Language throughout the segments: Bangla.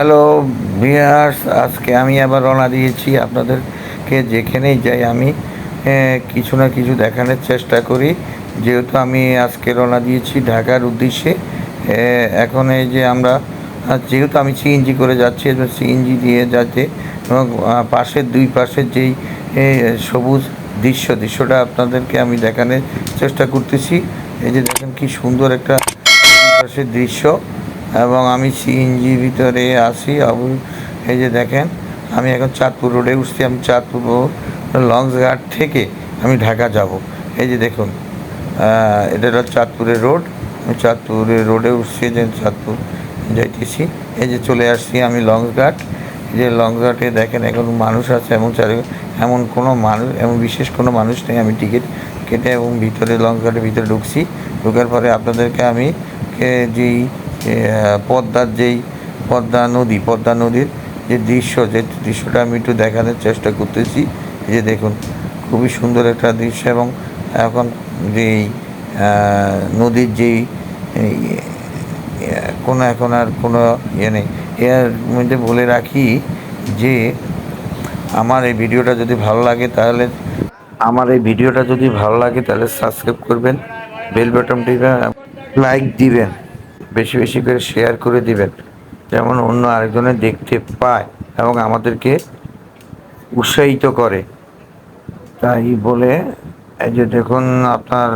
হ্যালো ভিয়ার্স আজকে আমি আবার রওনা দিয়েছি আপনাদেরকে যেখানেই যাই আমি কিছু না কিছু দেখানোর চেষ্টা করি। যেহেতু আমি আজকে রওনা দিয়েছি ঢাকার উদ্দেশ্যে এখন এই যে আমরা যেহেতু আমি সিএনজি করে যাচ্ছি সিএনজি দিয়ে যাতে এবং পাশের দুই পাশের যেই সবুজ দৃশ্য, দৃশ্যটা আপনাদেরকে আমি দেখানোর চেষ্টা করতেছি। এই যে দেখেন কি সুন্দর একটা পাশের দৃশ্য। এবং আমি সিএনজি ভিতরে আসি অব- এই যে দেখেন, আমি এখন চাঁদপুর রোডে উঠছি, আমি চাঁদপুর লঞ্চ ঘাট থেকে আমি ঢাকা যাব। এই যে দেখুন এটা হলো চাঁদপুরের রোড। আমি চাঁদপুরের রোডে উঠছি যে চাঁদপুর যাইতেছি। এই যে চলে আসছি আমি লঞ্চ ঘাট এই যে লঞ্চ ঘাটে দেখেন, এখন মানুষ আছে এবং চারি, এমন কোনো মানুষ, এমন বিশেষ কোনো মানুষ নেই। আমি টিকিট কেটে এবং ভিতরে লঞ্চ ঘাটের ভিতরে ঢুকছি। ঢোকার পরে আপনাদেরকে আমি যেই পদ্মার যেই পদ্মা নদী, পদ্মা নদীর যে দৃশ্য, যে দৃশ্যটা আমি একটু দেখানোর চেষ্টা করতেছি যে দেখুন, খুবই সুন্দর একটা দৃশ্য এবং এখন যেই নদীর যেই কোনো এখন আর কোনো ইয়ে নেই। এর মধ্যে বলে রাখি যে, আমার এই ভিডিওটা যদি ভালো লাগে তাহলে, আমার এই ভিডিওটা যদি ভালো লাগে তাহলে সাবস্ক্রাইব করবেন, বেল বাটন টিপে লাইক দিবেন। বেশি বেশি করে শেয়ার করে দিবেন, যেমন অন্য আরেকজনে দেখতে পায় এবং আমাদেরকে উৎসাহিত করে। তাই বলে, এই যে দেখুন আপনার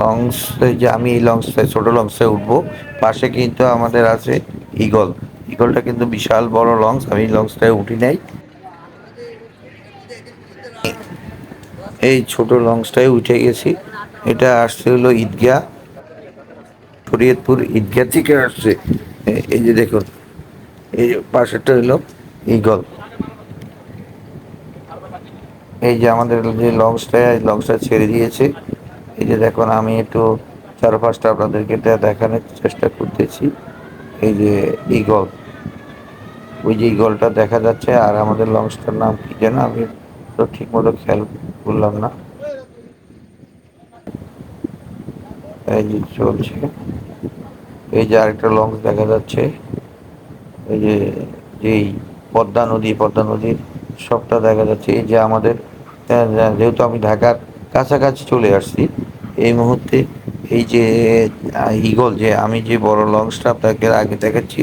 লংস যে আমি এই লংসে ছোটো লংসে উঠবো, পাশে কিন্তু আমাদের আছে ইগল ইগলটা কিন্তু বিশাল বড় লংস আমি লংসটায় উঠি নাই। এই ছোট লঞ্চটায় উঠে গেছি। এটা আসছে হলো ঈদগাহ। শরীয়তপুর ঈদগাহ থেকে আসছে। এই যে দেখুন, এই যে পাশেরটা হলো ইগল এই যে আমাদের যে লঞ্চটা লঞ্চটা ছেড়ে দিয়েছে। এই যে দেখুন, আমি একটু চার পাঁচটা আপনাদেরকে দেখানোর চেষ্টা করতেছি। এই যে ইগল ওই যে ইগলটা দেখা যাচ্ছে, আর আমাদের লঞ্চটার নাম কি যেন আমি তো ঠিক মতো খেয়াল করলাম না। এই যে চলছে। এই যে আরেকটা লঞ্চ দেখা যাচ্ছে। এই যে, যেই পদ্মা নদী, পদ্মা নদীর সবটা দেখা যাচ্ছে। এই যে আমাদের যেহেতু আমি ঢাকার কাছাকাছি চলে আসছি, এই মুহূর্তে এই যে ইগল যে আমি যে বড় লঞ্চটা আপনাকে আগে দেখাচ্ছি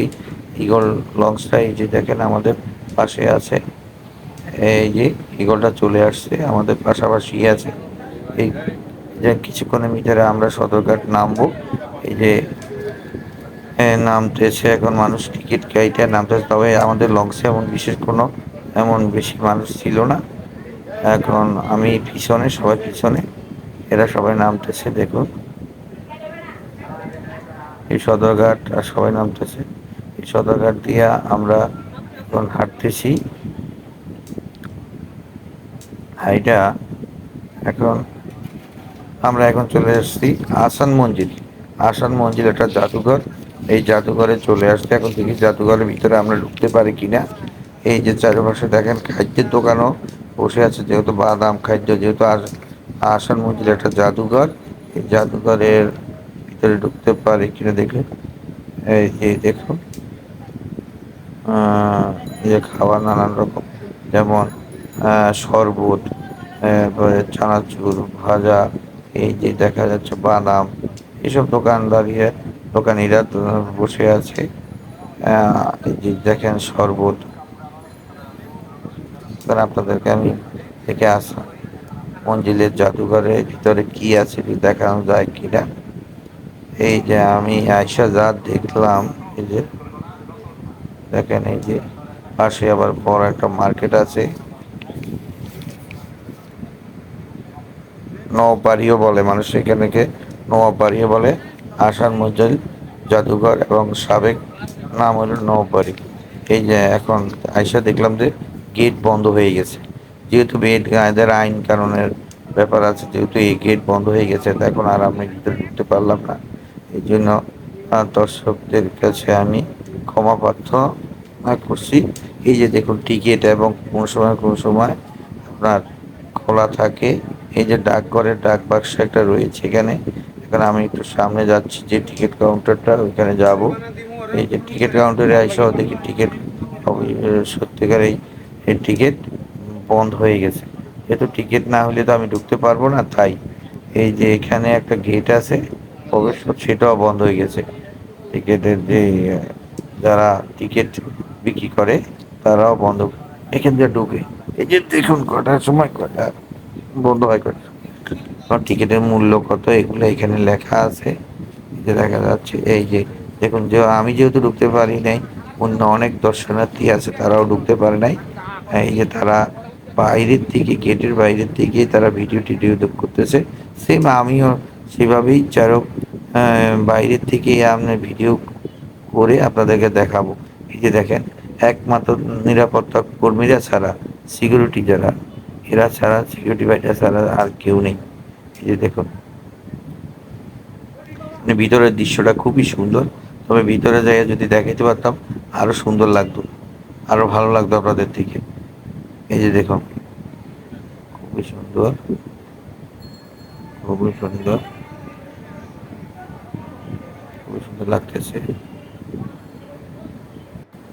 ইগল লঞ্চটা এই যে দেখেন আমাদের পাশে আছে। এই যে ইগলটা চলে আসছে, আমাদের পাশাপাশি আছে। এই যে কিছুক্ষণের ভিতরে আমরা সদরঘাট নামবো। এই যে নামতেছে এখন মানুষ টিকিট কেটে নামতেছে। তবে আমাদের লঞ্চে এমন বিশেষ কোনো, এমন বেশি মানুষ ছিল না। এখন আমি পিছনে, সবাই পিছনে, এরা সবাই নামতেছে, দেখুন। এই সদরঘাট, আর সবাই নামতেছে। এই সদরঘাট দিয়ে আমরা এখন হাঁটতেছি। হাইটা এখন আমরা এখন চলে আসছি আসান মঞ্জিল। আসান মঞ্জিল একটা জাদুঘর। এই জাদুঘরে চলে আসছে এখন দেখি জাদুঘরের ভিতরে আমরা ঢুকতে পারি কিনা। এই যে চারপাশে দেখেন খাদ্যের দোকানও বসে আছে, যেহেতু বাদাম খাদ্য, যেহেতু আস- আসান মঞ্জিল একটা জাদুঘর। এই জাদুঘরের ভিতরে ঢুকতে পারি কিনা দেখে। এই যে দেখুন। যে খাবার নানান রকম, যেমন শরবত চানাচুর, ভাজা এই যে দেখা যাচ্ছে বাদাম, এসব দোকানদারিয়ে দোকানিরা বসে আছে। এই যে দেখেন শরবত। আপনাদেরকে আমি দেখে আসা। মঞ্জিলের জাদুঘরের ভিতরে কি আছে দেখানো যায় কিনা? এই যে আমি আয়সা যা দেখলাম, এই যে দেখেন এই যে পাশে আবার বড় একটা মার্কেট আছে। নবাবাড়িও বলে, মানুষ এখানেকে নবাবাড়িও বলে। আসার মঞ্জিল জাদুঘর এবং সাবেক নাম হলো নবাবাড়ি এই যে এখন আইসা দেখলাম যে গেট বন্ধ হয়ে গেছে। যেহেতু বেড এদের আইন কানুনের ব্যাপার আছে, যেহেতু এই গেট বন্ধ হয়ে গেছে এখন আর আমি ভিতরে ঢুকতে পারলাম না। এই জন্য দর্শকদের কাছে আমি ক্ষমা প্রার্থনা করছি। এই যে দেখুন টিকিট এবং কোনো সময় কোনো সময় আপনার খোলা থাকে। এই যে ডাকঘরের ডাক বাক্স একটা রয়েছে এখানে। এখন আমি একটু সামনে যাচ্ছি যে টিকিট কাউন্টারটা ওইখানে যাব। এই যে টিকিট কাউন্টারে আইসাও দেখি টিকিট সত্যিকার এই টিকিট বন্ধ হয়ে গেছে। যেহেতু টিকিট না হলে তো আমি ঢুকতে পারব না, তাই। এই যে এখানে একটা গেট আছে, প্রবেশ সেটাও বন্ধ হয়ে গেছে। টিকিটের যে, যারা টিকিট বিক্রি করে, তারাও বন্ধ। এখান দিয়ে ঢুকে। এই যে দেখুন, কটার সময় কটা? বন্ধ হয় কারণ টিকিটের মূল্য কত এগুলো এখানে লেখা আছে। যে দেখা যাচ্ছে এই যে দেখুন যে আমি যেহেতু ঢুকতে পারি নাই অন্য অনেক দর্শনার্থী আছে তারাও ঢুকতে পারে নাই। এই যে তারা বাইরের থেকে গেটের বাইরের থেকে তারা ভিডিও টিডিও করতেছে। সেম আমিও সেভাবেই আহ, বাইরের থেকে আপনার ভিডিও করে আপনাদেরকে দেখাবো। এই যে দেখেন একমাত্র নিরাপত্তা কর্মীরা ছাড়া সিকিউরিটি যারা এরা ছাড়া সিকিউরিটি বাইটা ছাড়া আর কেউ নেই। এই যে দেখুন। মানে ভিতরের দৃশ্যটা খুবই সুন্দর। তবে ভিতরে জায়গায় যদি দেখাইতে পারতাম, আরও সুন্দর লাগতো। আরও ভালো লাগতো আপনাদের থেকে। এই যে দেখুন। খুবই সুন্দর। খুবই সুন্দর। খুবই সুন্দর লাগতেছে।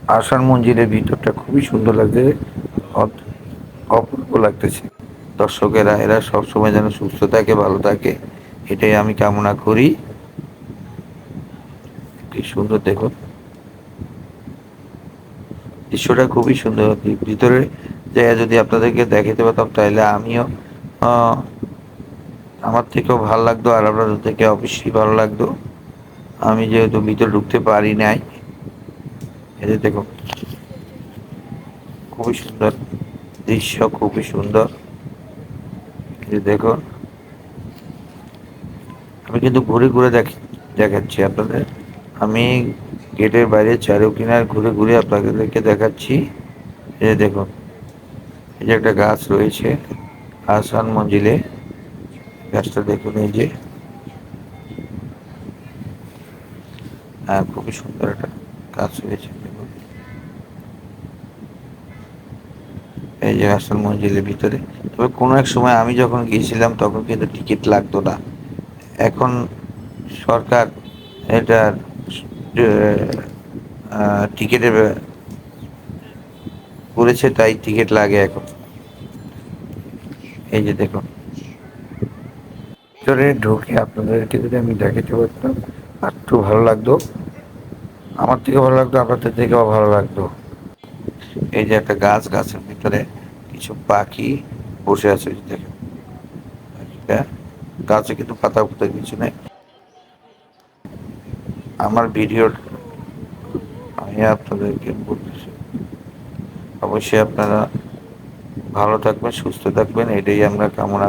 আসার মঞ্জিলের ভিতরটা খুবই সুন্দর লাগছে। অপূর্ব লাগতেছে। দর্শকেরা, এরা সবসময় যেন সুস্থ থাকে, ভালো থাকে, এটাই আমি কামনা করি। কি সুন্দর দেখুন। দৃশ্যটা খুবই সুন্দর। ভিতরে জায়গা যদি আপনাদেরকে দেখাতে পারতাম, তাহলে আমিও আমার থেকেও ভালো লাগতো আর আপনাদের থেকে অবশ্যই ভালো লাগতো। আমি যেহেতু ভিতরে ঢুকতে পারি নাই, এই যে দেখুন, খুবই সুন্দর। দৃশ্য খুবই সুন্দর। দেখুন। আমি কিন্তু ঘুরে ঘুরে দেখ, দেখাচ্ছি আপনাদের। আমি গেটের বাইরে চারু কিনার ঘুরে ঘুরে আপনাদেরকে দেখাচ্ছি। যে দেখুন। এই যে একটা গাছ রয়েছে আসান মঞ্জিলে। গাছটা দেখুন এই যে। হ্যাঁ খুবই সুন্দর একটা গাছ রয়েছে দেখুন এই যে আসান মঞ্জিলের ভিতরে। তবে কোনো এক সময় আমি যখন গিয়েছিলাম, তখন কিন্তু টিকিট লাগতো না। এখন সরকার এটার টিকিটের করেছে, তাই টিকিট লাগে এখন। এই যে দেখুন। ভিতরে ঢুকে আপনাদেরকে যদি আমি দেখাতে পারতাম, আর একটু ভালো লাগতো। আমার থেকে ভালো লাগতো, আপনাদের থেকেও ভালো লাগতো। এই যে একটা গাছ, গাছের ভিতরে কিছু পাখি বসে আছে দেখেন। গাছে কিন্তু পাতা পুতা কিছু নেই। আমার ভিডিও আমি আপনাদেরকে বলতেছি। অবশ্যই আপনারা ভালো থাকবেন, সুস্থ থাকবেন, এটাই আমরা কামনা